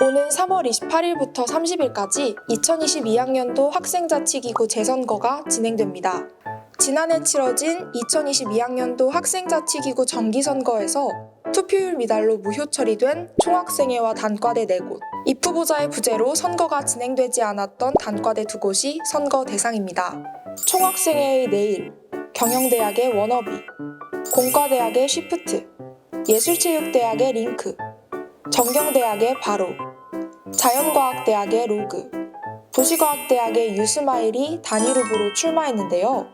오는 3월 28일부터 30일까지 2022학년도 학생자치기구 재선거가 진행됩니다. 지난해 치러진 2022학년도 학생자치기구 정기선거에서 투표율 미달로 무효 처리된 총학생회와 단과대 4곳, 입후보자의 부재로 선거가 진행되지 않았던 단과대 2곳이 선거 대상입니다. 총학생회의 내일, 경영대학의 워너비, 공과대학의 쉬프트, 예술체육대학의 링크, 정경대학의 바로, 자연과학대학의 로그, 도시과학대학의 유스마일이 단일 후보로 출마했는데요.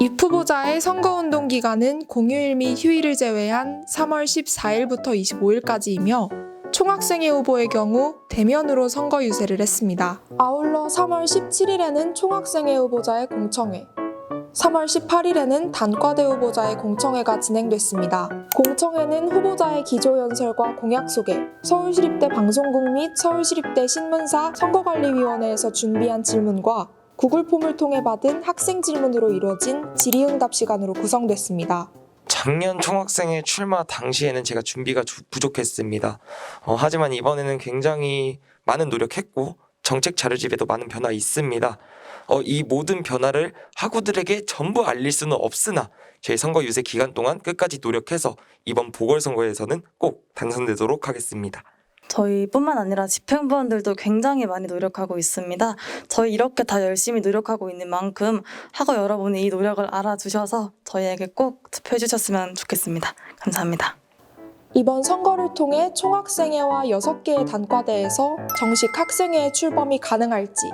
입 후보자의 선거운동 기간은 공휴일 및 휴일을 제외한 3월 14일부터 25일까지이며 총학생회 후보의 경우 대면으로 선거 유세를 했습니다. 아울러 3월 17일에는 총학생회 후보자의 공청회, 3월 18일에는 단과대 후보자의 공청회가 진행됐습니다. 공청회는 후보자의 기조연설과 공약 소개, 서울시립대 방송국 및 서울시립대 신문사 선거관리위원회에서 준비한 질문과 구글 폼을 통해 받은 학생 질문으로 이루어진 질의응답 시간으로 구성됐습니다. 작년 총학생회 출마 당시에는 제가 준비가 주- 부족했습니다. 어, 하지만 이번에는 굉장히 많은 노력했고 정책 자료집에도 많은 변화 있습니다. 어, 이 모든 변화를 학우들에게 전부 알릴 수는 없으나 저희 선거 유세 기간 동안 끝까지 노력해서 이번 보궐선거에서는 꼭 당선되도록 하겠습니다. 저희뿐만 아니라 집행부원들도 굉장히 많이 노력하고 있습니다. 저희 이렇게 다 열심히 노력하고 있는 만큼 학우 여러분이 이 노력을 알아주셔서 저희에게 꼭 투표해 주셨으면 좋겠습니다. 감사합니다. 이번 선거를 통해 총학생회와 6개의 단과대에서 정식 학생회의 출범이 가능할지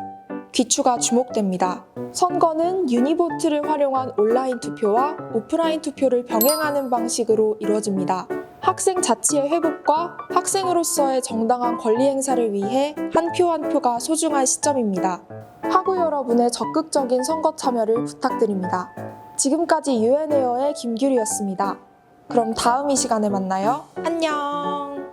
귀추가 주목됩니다. 선거는 유니보트를 활용한 온라인 투표와 오프라인 투표를 병행하는 방식으로 이루어집니다. 학생 자치의 회복과 학생으로서의 정당한 권리 행사를 위해 한 표한 표가 소중한 시점입니다. 학우 여러분의 적극적인 선거 참여를 부탁드립니다. 지금까지 유엔에어의 김규리였습니다. 그럼 다음 이 시간에 만나요. 안녕.